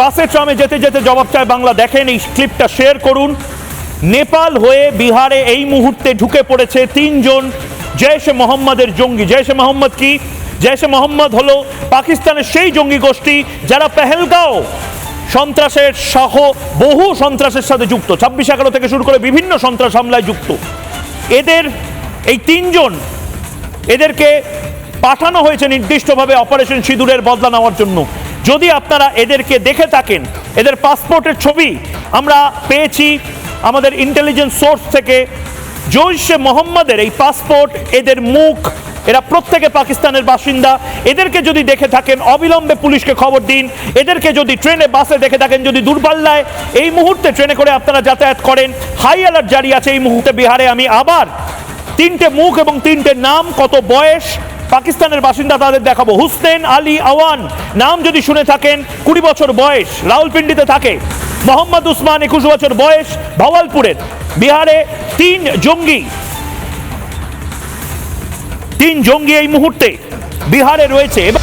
বাসে ট্রামে যেতে যেতে জবাব চায় বাংলা। দেখেন এই ক্লিপটা শেয়ার করুন। নেপাল হয়ে বিহারে এই মুহূর্তে ঢুকে পড়েছে তিনজন জৈশ মোহাম্মদের জঙ্গি। জৈশ মোহাম্মদ কি? জৈশে মোহাম্মদ হলো পাকিস্তানের সেই জঙ্গি গোষ্ঠী যারা পেহেলগাঁও সন্ত্রাসের সহ বহু সন্ত্রাসের সাথে যুক্ত। ছাব্বিশ এগারো থেকে শুরু করে বিভিন্ন সন্ত্রাস হামলায় যুক্ত। এদের এই তিনজন এদেরকে পাঠানো হয়েছে নির্দিষ্টভাবে অপারেশন সিঁদুরের বদলা নেওয়ার জন্য। যদি আপনারা এদেরকে দেখে থাকেন, এদের পাসপোর্টের ছবি, আমরা পেয়েছি আমাদের ইন্টেলিজেন্স সোর্স থেকে জৈশে মোহাম্মদের এই পাসপোর্ট, এদের মুখ, এরা প্রত্যেকে পাকিস্তানের বাসিন্দা। এদেরকে যদি দেখে থাকেন, অবিলম্বে পুলিশকে খবর দিন। এদেরকে যদি ট্রেনে, বাসে দেখে থাকেন, যদি দূরপাল্লায়, এই মুহূর্তে ট্রেনে করে আপনারা যাতায়াত করেন। হাই অ্যালার্ট জারি আছে এই মুহূর্তে বিহারে। আমি আবার তিনটে মুখ এবং তিনটে নাম, কত বয়স পাকিস্তানের বাসিন্দা তাদের দেখাবো। হুসেন আলী আওয়ান, নাম যদি শুনে থাকেন, কুড়ি বছর বয়স রাউলপিন্ডিতে থাকে। মোহাম্মদ উসমান একুশ বছর বয়স, ভাওয়ালপুরের। বিহারে তিন জঙ্গি। তিন জঙ্গি এই মুহূর্তে বিহারে রয়েছে। এবং